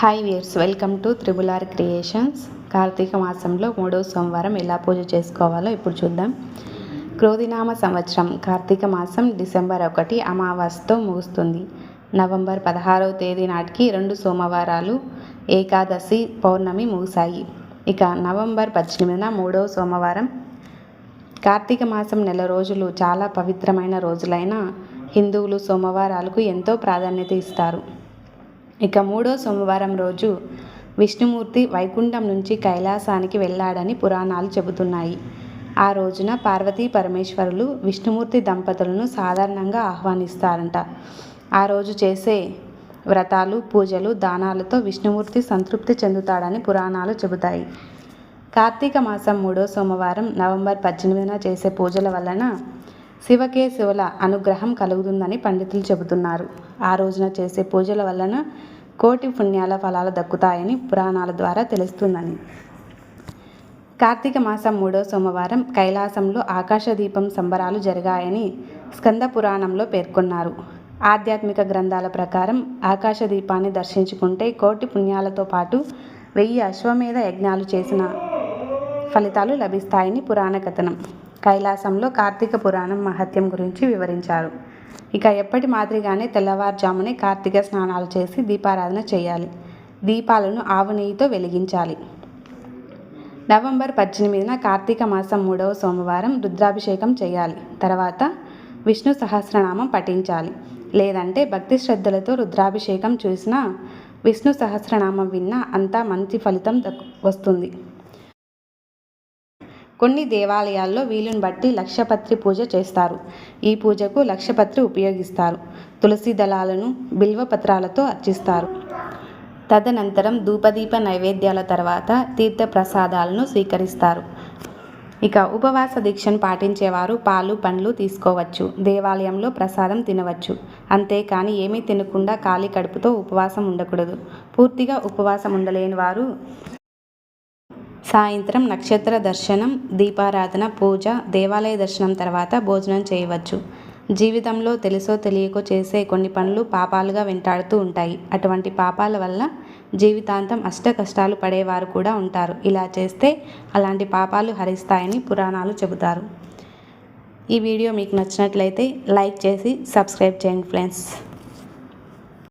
Hi viewers welcome to triple R creations Karthika మాసంలో మూడో సోమవారం ఎలా పూజ చేసుకోవాలో ఇప్పుడు చూద్దాం. క్రోధినామ సంవత్సరం కార్తీక మాసం డిసెంబర్ ఒకటి అమావాస్యతో ముగుస్తుంది. నవంబర్ పదహారవ తేదీ నాటికి రెండు సోమవారాలు ఏకాదశి పౌర్ణమి ముగిశాయి. ఇక నవంబర్ పద్దెనిమిదిన మూడవ సోమవారం. కార్తీక మాసం నెల రోజులు చాలా పవిత్రమైన రోజులైన హిందువులు సోమవారాలకు ఎంతో ప్రాధాన్యత ఇస్తారు. ఇక మూడో సోమవారం రోజు విష్ణుమూర్తి వైకుంఠం నుంచి కైలాసానికి వెళ్ళాడని పురాణాలు చెబుతున్నాయి. ఆ రోజున పార్వతీ పరమేశ్వరులు విష్ణుమూర్తి దంపతులను సాధారణంగా ఆహ్వానిస్తారంట. ఆ రోజు చేసే వ్రతాలు పూజలు దానాలతో విష్ణుమూర్తి సంతృప్తి చెందుతాడని పురాణాలు చెబుతాయి. కార్తీక మాసం మూడో సోమవారం నవంబర్ పద్దెనిమిదిన చేసే పూజల వలన శివకే శివుల అనుగ్రహం కలుగుతుందని పండితులు చెబుతున్నారు. ఆ రోజున చేసే పూజల వలన కోటి పుణ్యాల ఫలాలు దక్కుతాయని పురాణాల ద్వారా తెలుస్తుందని. కార్తీక మాసం మూడో సోమవారం కైలాసంలో ఆకాశదీపం సంబరాలు జరిగాయని స్కంద పురాణంలో పేర్కొన్నారు. ఆధ్యాత్మిక గ్రంథాల ప్రకారం ఆకాశదీపాన్ని దర్శించుకుంటే కోటి పుణ్యాలతో పాటు వెయ్యి అశ్వమేధ యజ్ఞాలు చేసిన ఫలితాలు లభిస్తాయని పురాణ కథనం కైలాసంలో కార్తీక పురాణం మహత్యం గురించి వివరించారు. ఇక ఎప్పటి మాదిరిగానే తెల్లవారుజామునే కార్తీక స్నానాలు చేసి దీపారాధన చేయాలి. దీపాలను ఆవు నెయ్యితో వెలిగించాలి. నవంబర్ పద్దెనిమిదిన కార్తీక మాసం మూడవ సోమవారం రుద్రాభిషేకం చేయాలి. తర్వాత విష్ణు సహస్రనామం పఠించాలి. లేదంటే భక్తి శ్రద్ధలతో రుద్రాభిషేకం చూసినా విష్ణు సహస్రనామం విన్నా అంతా మంచి ఫలితం వస్తుంది. కొన్ని దేవాలయాల్లో వీలుని బట్టి లక్షపత్రి పూజ చేస్తారు. ఈ పూజకు లక్షపత్రి ఉపయోగిస్తారు. తులసి దళాలను బిల్వపత్రాలతో అర్చిస్తారు. తదనంతరం ధూపదీప నైవేద్యాల తర్వాత తీర్థ ప్రసాదాలను స్వీకరిస్తారు. ఇక ఉపవాస దీక్షను పాటించేవారు పాలు పండ్లు తీసుకోవచ్చు. దేవాలయంలో ప్రసాదం తినవచ్చు. అంతేకాని ఏమీ తినకుండా ఖాళీ కడుపుతో ఉపవాసం ఉండకూడదు. పూర్తిగా ఉపవాసం ఉండలేని వారు సాయంత్రం నక్షత్ర దర్శనం దీపారాధన పూజ దేవాలయ దర్శనం తర్వాత భోజనం చేయవచ్చు. జీవితంలో తెలుసో తెలియకో చేసే కొన్ని పనులు పాపాలుగా వెంటాడుతూ ఉంటాయి. అటువంటి పాపాల వల్ల జీవితాంతం అష్ట కష్టాలు పడేవారు కూడా ఉంటారు. ఇలా చేస్తే అలాంటి పాపాలు హరిస్తాయని పురాణాలు చెబుతారు. ఈ వీడియో మీకు నచ్చినట్లయితే లైక్ చేసి సబ్స్క్రైబ్ చేయండి ఫ్రెండ్స్.